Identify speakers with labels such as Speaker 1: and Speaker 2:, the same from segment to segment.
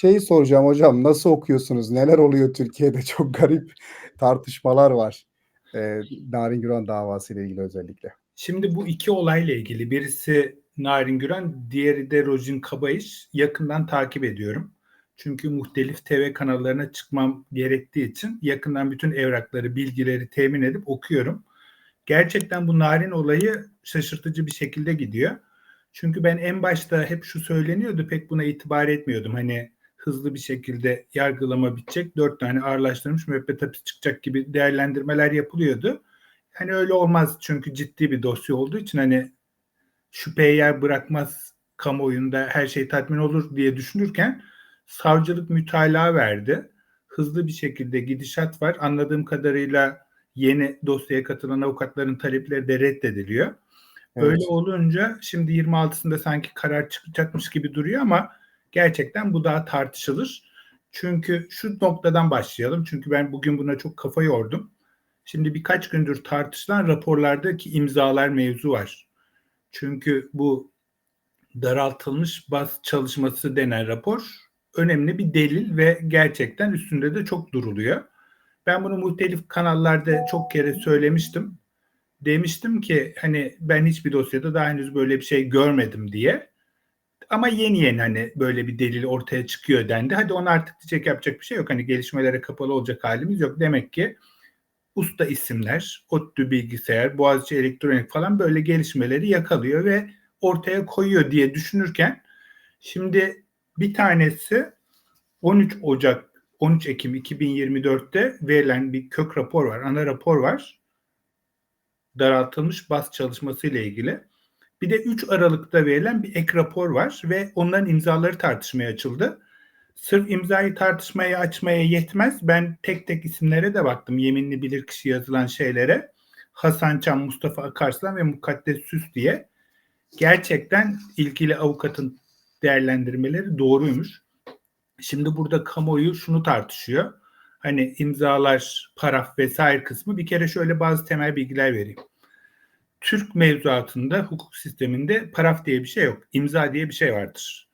Speaker 1: şeyi soracağım hocam, nasıl okuyorsunuz? Neler oluyor Türkiye'de? Çok garip tartışmalar var. Eee, Narin Güran davasıyla ilgili özellikle.
Speaker 2: Şimdi bu iki olayla ilgili birisi Narin Güran, diğeri de Rojin Kabayış yakından takip ediyorum. Çünkü muhtelif TV kanallarına çıkmam gerektiği için yakından bütün evrakları, bilgileri temin edip okuyorum. Gerçekten bu Narin olayı şaşırtıcı bir şekilde gidiyor. Çünkü ben en başta hep şu söyleniyordu pek buna itibar etmiyordum. Hani hızlı bir şekilde yargılama bitecek. Dört tane ağırlaştırılmış müebbet hapis çıkacak gibi değerlendirmeler yapılıyordu. Hani öyle olmaz çünkü ciddi bir dosya olduğu için hani şüpheye yer bırakmaz kamuoyunda her şey tatmin olur diye düşünürken savcılık mütalaa verdi. Hızlı bir şekilde gidişat var. Anladığım kadarıyla yeni dosyaya katılan avukatların talepleri de reddediliyor.
Speaker 1: Evet.
Speaker 2: Öyle olunca şimdi 26'sında sanki karar çıkacakmış gibi duruyor ama gerçekten bu daha tartışılır. Çünkü şu noktadan başlayalım. Çünkü ben bugün buna çok kafa yordum. Şimdi birkaç gündür tartışılan raporlardaki imzalar mevzu var. Çünkü bu daraltılmış baz çalışması denen rapor önemli bir delil ve gerçekten üstünde de çok duruluyor. Ben bunu muhtelif kanallarda çok kere söylemiştim. Demiştim ki hani ben hiçbir dosyada daha henüz böyle bir şey görmedim diye. Ama yeni yeni hani böyle bir delil ortaya çıkıyor dendi. Hadi onu artık diyecek yapacak bir şey yok. Hani gelişmelere kapalı olacak halimiz yok. Demek ki usta isimler, ODTÜ bilgisayar, Boğaziçi elektronik falan böyle gelişmeleri yakalıyor ve ortaya koyuyor diye düşünürken şimdi bir tanesi 13 Ocak 13 Ekim 2024'te verilen bir kök rapor var, ana rapor var. Daraltılmış bas çalışması ile ilgili. Bir de 3 Aralık'ta verilen bir ek rapor var ve onların imzaları tartışmaya açıldı. Sırf imzayı tartışmaya açmaya yetmez. Ben tek tek isimlere de baktım. Yeminli bilirkişi yazılan şeylere. Hasan Çam, Mustafa Akarslan ve Mukaddes Süs diye. Gerçekten ilgili avukatın değerlendirmeleri doğruymuş. Şimdi burada kamuoyu şunu tartışıyor. Hani imzalar, paraf vesaire kısmı bir kere şöyle bazı temel bilgiler vereyim. Türk mevzuatında, hukuk sisteminde paraf diye bir şey yok. İmza diye bir şey vardır.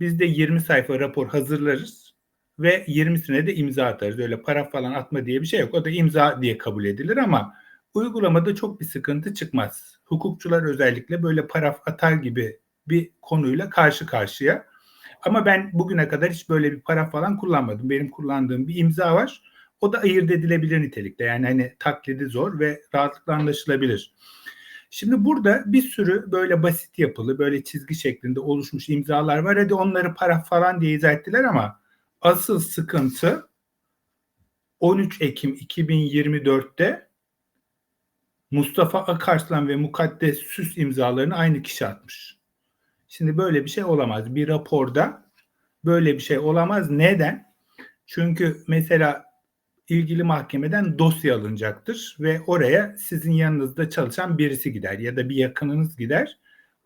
Speaker 2: Biz de 20 sayfa rapor hazırlarız ve 20'sine de imza atarız. Öyle paraf falan atma diye bir şey yok. O da imza diye kabul edilir ama uygulamada çok bir sıkıntı çıkmaz. Hukukçular özellikle böyle paraf atar gibi bir konuyla karşı karşıya. Ama ben bugüne kadar hiç böyle bir paraf falan kullanmadım. Benim kullandığım bir imza var. O da ayırt edilebilir nitelikte. Yani hani taklidi zor ve rahatlıkla anlaşılabilir. Şimdi burada bir sürü böyle basit yapılı, böyle çizgi şeklinde oluşmuş imzalar var. Hadi onları paraf falan diye izah ettiler ama asıl sıkıntı 13 Ekim 2024'te Mustafa Akarslan ve Mukaddes Süs imzalarını aynı kişi atmış. Şimdi böyle bir şey olamaz. Bir raporda böyle bir şey olamaz. Neden? Çünkü mesela ilgili mahkemeden dosya alınacaktır ve oraya sizin yanınızda çalışan birisi gider ya da bir yakınınız gider.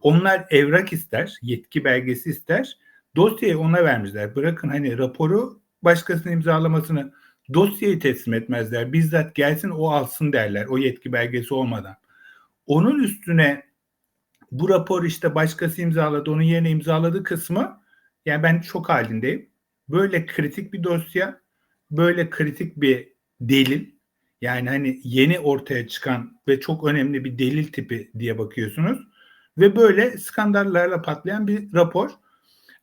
Speaker 2: Onlar evrak ister, yetki belgesi ister. Dosyayı ona vermişler. Bırakın hani raporu başkasının imzalamasını dosyayı teslim etmezler. Bizzat gelsin o alsın derler o yetki belgesi olmadan. Onun üstüne bu rapor işte başkası imzaladı onun yerine imzaladı kısmı yani ben çok halindeyim. Böyle kritik bir dosya böyle kritik bir delil yani hani yeni ortaya çıkan ve çok önemli bir delil tipi diye bakıyorsunuz ve böyle skandallarla patlayan bir rapor.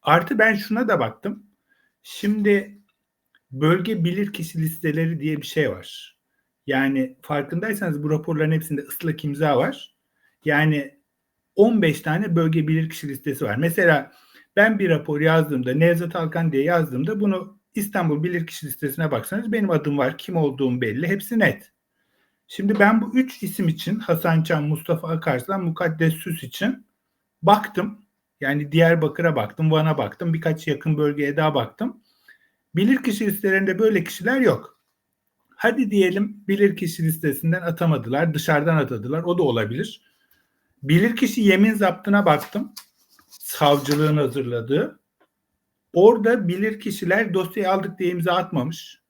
Speaker 2: Artı ben şuna da baktım. Şimdi bölge bilirkişi listeleri diye bir şey var. Yani farkındaysanız bu raporların hepsinde ıslak imza var. Yani 15 tane bölge bilirkişi listesi var. Mesela ben bir rapor yazdığımda Nevzat Alkan diye yazdığımda bunu İstanbul Bilirkişi listesine baksanız benim adım var, kim olduğum belli, hepsi net. Şimdi ben bu üç isim için Hasan Can, Mustafa Akarslan, Mukaddes Süs için baktım. Yani Diyarbakır'a baktım, Van'a baktım, birkaç yakın bölgeye daha baktım. Bilirkişi listelerinde böyle kişiler yok. Hadi diyelim bilirkişi listesinden atamadılar, dışarıdan atadılar. O da olabilir. Bilirkişi yemin zaptına baktım. Savcılığın hazırladığı. Orada bilir kişiler dosyayı aldık diye imza atmamış.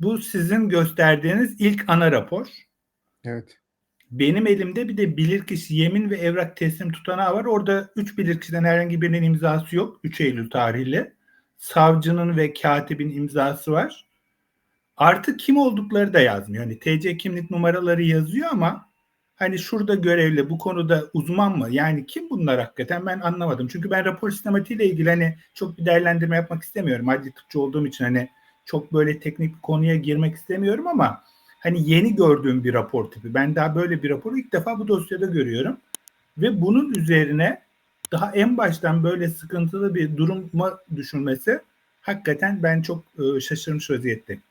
Speaker 2: Bu sizin gösterdiğiniz ilk ana rapor.
Speaker 1: Evet.
Speaker 2: Benim elimde bir de bilirkişi yemin ve evrak teslim tutanağı var. Orada 3 bilirkişiden herhangi birinin imzası yok. 3 Eylül tarihli. savcının ve katibin imzası var. Artı kim oldukları da yazmıyor. Hani TC kimlik numaraları yazıyor ama hani şurada görevli bu konuda uzman mı? Yani kim bunlar hakikaten ben anlamadım. Çünkü ben rapor sistematiğiyle ilgili hani çok bir değerlendirme yapmak istemiyorum. Adli tıpçı olduğum için hani çok böyle teknik bir konuya girmek istemiyorum ama hani yeni gördüğüm bir rapor tipi. Ben daha böyle bir raporu ilk defa bu dosyada görüyorum. Ve bunun üzerine daha en baştan böyle sıkıntılı bir duruma düşürmesi hakikaten ben çok e, şaşırmış vaziyetteyim.